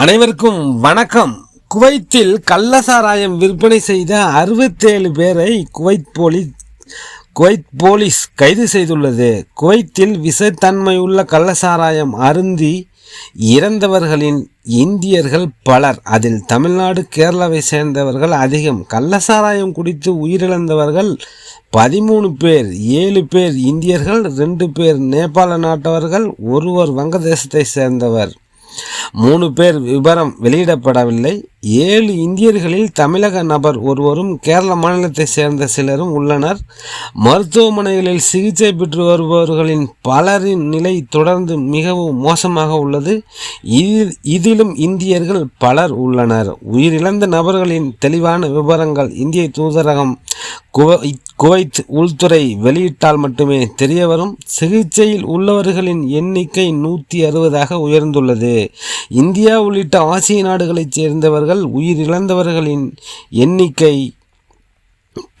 அனைவருக்கும் வணக்கம். குவைத்தில் கள்ளசாராயம் விற்பனை செய்த அறுபத்தேழு பேரை குவைத் போலீஸ் குவைத் போலீஸ் கைது செய்துள்ளது. குவைத்தில் விஷத்தன்மையுள்ள கள்ளசாராயம் அருந்தி இறந்தவர்களின் இந்தியர்கள் பலர். அதில் தமிழ்நாடு கேரளாவை சேர்ந்தவர்கள் அதிகம். கள்ளசாராயம் குடித்து உயிரிழந்தவர்கள் பதிமூணு பேர் ஏழு பேர் இந்தியர்கள் ரெண்டு பேர் நேபாள நாட்டவர்கள் ஒருவர் வங்கதேசத்தை சேர்ந்தவர். மூணு பேர் விவரம் வெளியிடப்படவில்லை. ஏழு இந்தியர்களில் தமிழக நபர் ஒருவரும் கேரள மாநிலத்தை சேர்ந்த சிலரும் உள்ளனர். மருத்துவமனைகளில் சிகிச்சை பெற்று வருபவர்களின் பலரின் நிலை தொடர்ந்து மிகவும் மோசமாக உள்ளது. இதில் இதிலும் இந்தியர்கள் பலர் உள்ளனர். உயிரிழந்த நபர்களின் தெளிவான விவரங்கள் இந்திய தூதரகம் குவை குவைத் உள்துறை வெளியிட்டால் மட்டுமே தெரியவரும் சிகிச்சையில் உள்ளவர்களின் எண்ணிக்கை நூற்றி அறுபதாக உயர்ந்துள்ளது. இந்தியா உள்ளிட்ட ஆசிய நாடுகளைச் சேர்ந்தவர்கள் உயிரிழந்தவர்களின் எண்ணிக்கை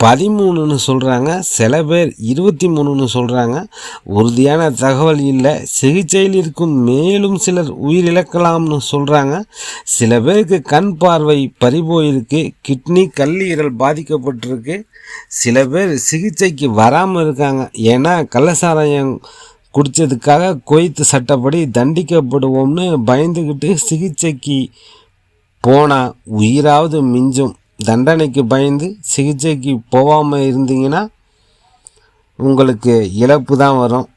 பதிமூணுன்னு சொல்கிறாங்க சில பேர் இருபத்தி மூணுன்னு சொல்கிறாங்க உறுதியான தகவல் இல்லை. சிகிச்சையில் இருக்கும் மேலும் சிலர் உயிரிழக்கலாம்னு சொல்கிறாங்க சில பேருக்கு கண் பார்வை பறிபோயிருக்கு. கிட்னி கல்லீரல் பாதிக்கப்பட்டிருக்கு. சில பேர் சிகிச்சைக்கு வராமல் இருக்காங்க. ஏன்னா கள்ளசாராயம் குடித்ததுக்காக குவைத்து சட்டப்படி தண்டிக்கப்படுவோம்னு பயந்துக்கிட்டு சிகிச்சைக்கு போனால் உயிராவது மிஞ்சும். தண்டனைக்கு பயந்து சிகிச்சைக்கு போகாமல் இருந்தீங்கன்னா உங்களுக்கு இழப்பு தான் வரும்.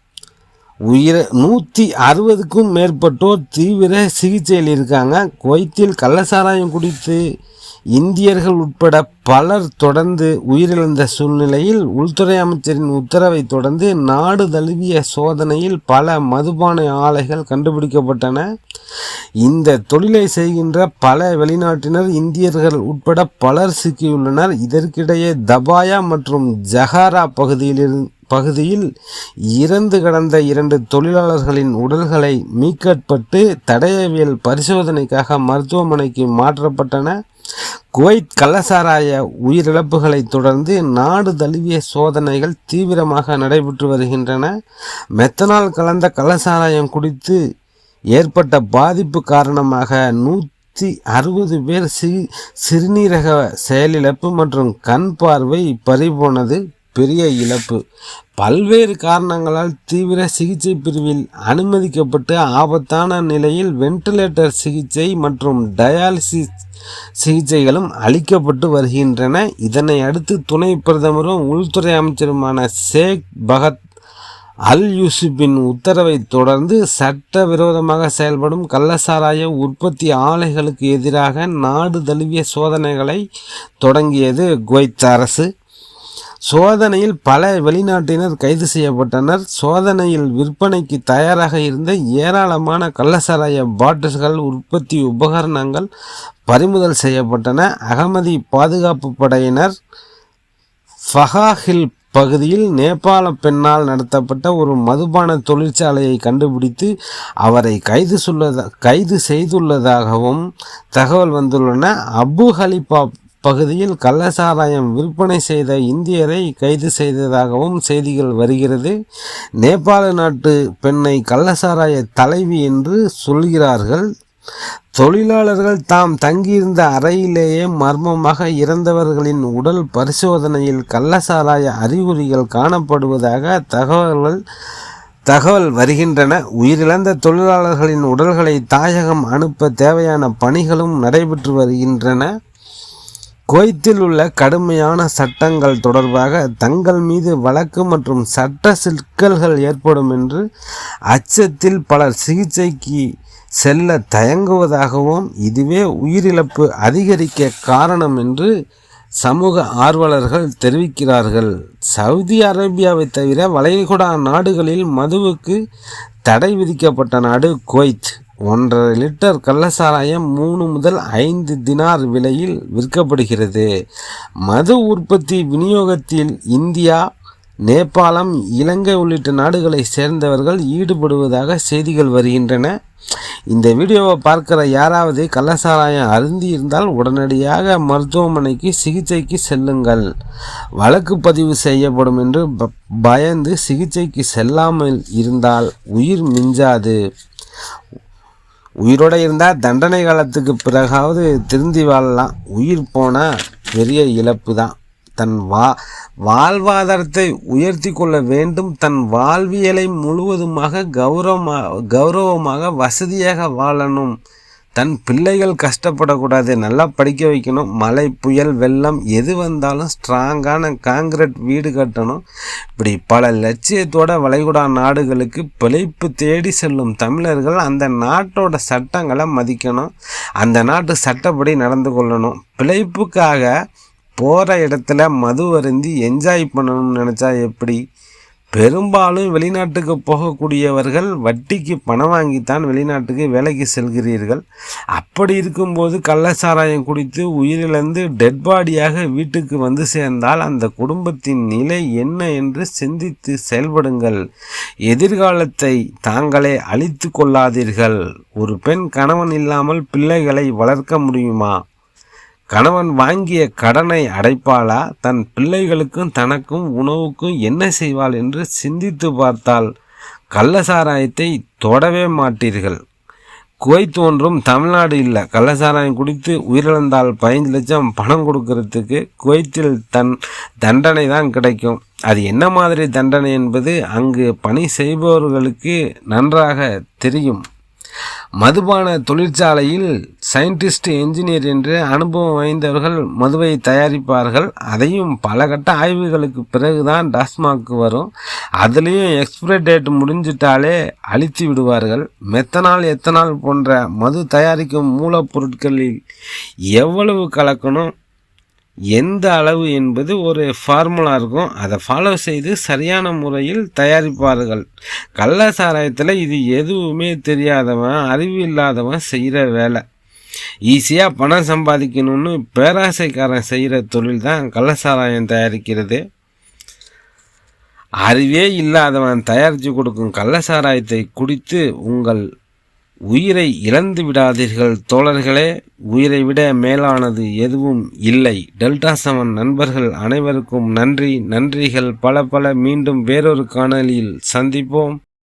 உயிரை நூற்றி அறுபதுக்கும் மேற்பட்டோர் தீவிர சிகிச்சையில் இருக்காங்க. குவைத்தில் கள்ளசாராயம் குடித்து இந்தியர்கள் உட்பட பலர் தொடர்ந்து உயிரிழந்த சூழ்நிலையில் உள்துறை அமைச்சரின் உத்தரவை தொடர்ந்து நாடு தழுவிய சோதனையில் பல மதுபான ஆலைகள் கண்டுபிடிக்கப்பட்டன. இந்த தொழிலை செய்கின்ற பல வெளிநாட்டினர் இந்தியர்கள் உட்பட பலர் சிக்கியுள்ளனர். இதற்கிடையே தபாயா மற்றும் ஜஹாரா பகுதியில் பகுதியில் இறந்து கடந்த இரண்டு தொழிலாளர்களின் உடல்களை மீட்கப்பட்டு தடயவியல் பரிசோதனைக்காக மருத்துவமனைக்கு மாற்றப்பட்டன. குவைத் கள்ளசாராய உயிரிழப்புகளைத் தொடர்ந்து நாடு தழுவிய சோதனைகள் தீவிரமாக நடைபெற்று வருகின்றன. மெத்தனால் கலந்த கள்ளசாராயம் குடித்து ஏற்பட்ட பாதிப்பு காரணமாக நூற்றி அறுபது பேர் சி சிறுநீரக செயலிழப்பு மற்றும் கண் பார்வை பறிபோனது. பெரிய இழப்பு. பல்வேறு காரணங்களால் தீவிர சிகிச்சை பிரிவில் அனுமதிக்கப்பட்டு ஆபத்தான நிலையில் வென்டிலேட்டர் சிகிச்சை மற்றும் டயாலிசிஸ் சிகிச்சைகளும் அளிக்கப்பட்டு வருகின்றன. இதனை அடுத்து துணை பிரதமரும் உள்துறை அமைச்சருமான ஷேக் பகத் அல் யூசுப்பின் உத்தரவை தொடர்ந்து சட்டவிரோதமாக செயல்படும் கள்ளசாராய உற்பத்தி ஆலைகளுக்கு எதிராக நாடு தழுவிய சோதனைகளை தொடங்கியது குவைத் அரசு. சோதனையில் பல வெளிநாட்டினர் கைது செய்யப்பட்டனர். சோதனையில் விற்பனைக்கு தயாராக இருந்த ஏராளமான கள்ளசாராய பாட்டில்கள் உற்பத்தி உபகரணங்கள் பறிமுதல் செய்யப்பட்டன. அகமதி பாதுகாப்பு படையினர் ஃபஹாஹில் பகுதியில் நேபாள பெண்ணால் நடத்தப்பட்ட ஒரு மதுபான தொழிற்சாலையை கண்டுபிடித்து அவரை கைது சொல்லத கைது செய்துள்ளதாகவும் தகவல் வந்துள்ளன. அபு ஹலிபா பகுதியில் கள்ளசாராயம் விற்பனை செய்த இந்தியரை கைது செய்ததாகவும் செய்திகள் வருகிறது. நேபாள நாட்டு பெண்ணை கள்ளசாராய தலைவி என்று சொல்கிறார்கள். தொழிலாளர்கள் தாம் தங்கியிருந்த அறையிலேயே மர்மமாக இறந்தவர்களின் உடல் பரிசோதனையில் கள்ளசாராய அறிகுறிகள் காணப்படுவதாக தகவல்கள் தகவல் வருகின்றன. உயிரிழந்த தொழிலாளர்களின் உடல்களை தாயகம் அனுப்ப தேவையான பணிகளும் நடைபெற்று வருகின்றன. குவைத்தில் உள்ள கடுமையான சட்டங்கள் தொடர்பாக தங்கள் மீது வழக்கு மற்றும் சட்ட சிக்கல்கள் ஏற்படும் என்று அச்சத்தில் பலர் சிகிச்சைக்கு செல்ல தயங்குவதாகவும் இதுவே உயிரிழப்பு அதிகரிக்க காரணம் என்று சமூக ஆர்வலர்கள் தெரிவிக்கிறார்கள். சவுதி அரேபியாவை தவிர வளைகுடா நாடுகளில் மதுவுக்கு தடை விதிக்கப்பட்ட நாடு குவைத். ஒன்றரை லிட்டர் கள்ளசாராயம் மூணு முதல் ஐந்து தினார் விலையில் விற்கப்படுகிறது. மது உற்பத்தி விநியோகத்தில் இந்தியா நேபாளம் இலங்கை உள்ளிட்ட நாடுகளை சேர்ந்தவர்கள் ஈடுபடுவதாக செய்திகள் வருகின்றன. இந்த வீடியோவை பார்க்குற யாராவது கள்ளசாராயம் அருந்தி இருந்தால் உடனடியாக மருத்துவமனைக்கு சிகிச்சைக்கு செல்லுங்கள். வழக்கு பதிவு செய்யப்படும் என்று பயந்து சிகிச்சைக்கு செல்லாமல் இருந்தால் உயிர் மிஞ்சாது. உயிரோட இருந்தால் தண்டனை காலத்துக்கு பிறகாவது திருந்தி வாழலாம். உயிர் போனால் பெரிய இழப்பு தான். தன் வா வாழ்வாதாரத்தை உயர்த்தி கொள்ள வேண்டும். தன் வாழ்வியலை முழுவதுமாக கௌரவமாக கௌரவமாக வசதியாக வாழணும். தன் பிள்ளைகள் கஷ்டப்படக்கூடாது. நல்லா படிக்க வைக்கணும். மழை புயல் வெள்ளம் எது வந்தாலும் ஸ்ட்ராங்கான காங்கிரட் வீடு கட்டணும். இப்படி பல லட்சியத்தோட வளைகுடா நாடுகளுக்கு பிழைப்பு தேடி செல்லும் தமிழர்கள் அந்த நாட்டோட சட்டங்களை மதிக்கணும். அந்த நாட்டு சட்டப்படி நடந்து கொள்ளணும். பிழைப்புக்காக போகிற இடத்துல மது அருந்தி என்ஜாய் பண்ணணும்னு நினச்சா எப்படி? பெரும்பாலும் வெளிநாட்டுக்கு போகக்கூடியவர்கள் வட்டிக்கு பணம் வாங்கித்தான் வெளிநாட்டுக்கு வேலைக்கு செல்கிறீர்கள். அப்படி இருக்கும்போது கள்ளச்சாராயம் குடித்து உயிரிழந்து டெட் பாடியாக வீட்டுக்கு வந்து சேர்ந்தால் அந்த குடும்பத்தின் நிலை என்ன என்று சிந்தித்து செயல்படுங்கள். எதிர்காலத்தை தாங்களே அழித்து கொள்ளாதீர்கள். ஒரு பெண் கணவன் இல்லாமல் பிள்ளைகளை வளர்க்க முடியுமா? கணவன் வாங்கிய கடனை அடைப்பாளா? தன் பிள்ளைகளுக்கும் தனக்கும் உணவுக்கும் என்ன செய்வாள் என்று சிந்தித்து பார்த்தால் கள்ளசாராயத்தை தொடவே மாட்டீர்கள். குவைத் தோன்றும் தமிழ்நாடு இல்லை. கள்ளசாராயம் குடித்து உயிரிழந்தால் பதினஞ்சு லட்சம் பணம் கொடுக்கறதுக்கு குவைத்தில் தன் தண்டனை தான் கிடைக்கும். அது என்ன மாதிரி தண்டனை என்பது அங்கு பணி செய்பவர்களுக்கு நன்றாக தெரியும். மதுபான தொழிற்சாலையில் சயின்டிஸ்ட் என்ஜினியர் என்று அனுபவம் வாய்ந்தவர்கள் மதுவை தயாரிப்பார்கள். அதையும் பல கட்ட ஆய்வுகளுக்கு பிறகுதான் டாஸ்மாக் வரும். அதுலேயும் எக்ஸ்பிரி டேட் முடிஞ்சிட்டாலே அழித்து விடுவார்கள். மெத்தனால் எத்தனால் போன்ற மது தயாரிக்கும் மூலப்பொருட்களில் எவ்வளவு கலக்கணும்? எந்த அளவு என்பது ஒரு ஃபார்முலா இருக்கும். அதை ஃபாலோ செய்து சரியான முறையில் தயாரிப்பார்கள். கள்ள சாராயத்தில் இது எதுவுமே தெரியாதவன் அறிவு இல்லாதவன் செய்கிற வேலை. ஈஸியாக பணம் சம்பாதிக்கணும்னு பேராசைக்காரன் செய்கிற தொழில் தான் கள்ளசாராயம் தயாரிக்கிறது. அறிவே இல்லாதவன் தயாரித்து கொடுக்கும் கள்ளசாராயத்தை குடித்து உங்கள் உயிரை இழந்து விடாதீர்கள் தோழர்களே. உயிரை விட மேலானது எதுவும் இல்லை. டெல்டா செவன் நண்பர்கள் அனைவருக்கும் நன்றி. நன்றிகள். பல பல மீண்டும் வேறொரு காணொலியில் சந்திப்போம்.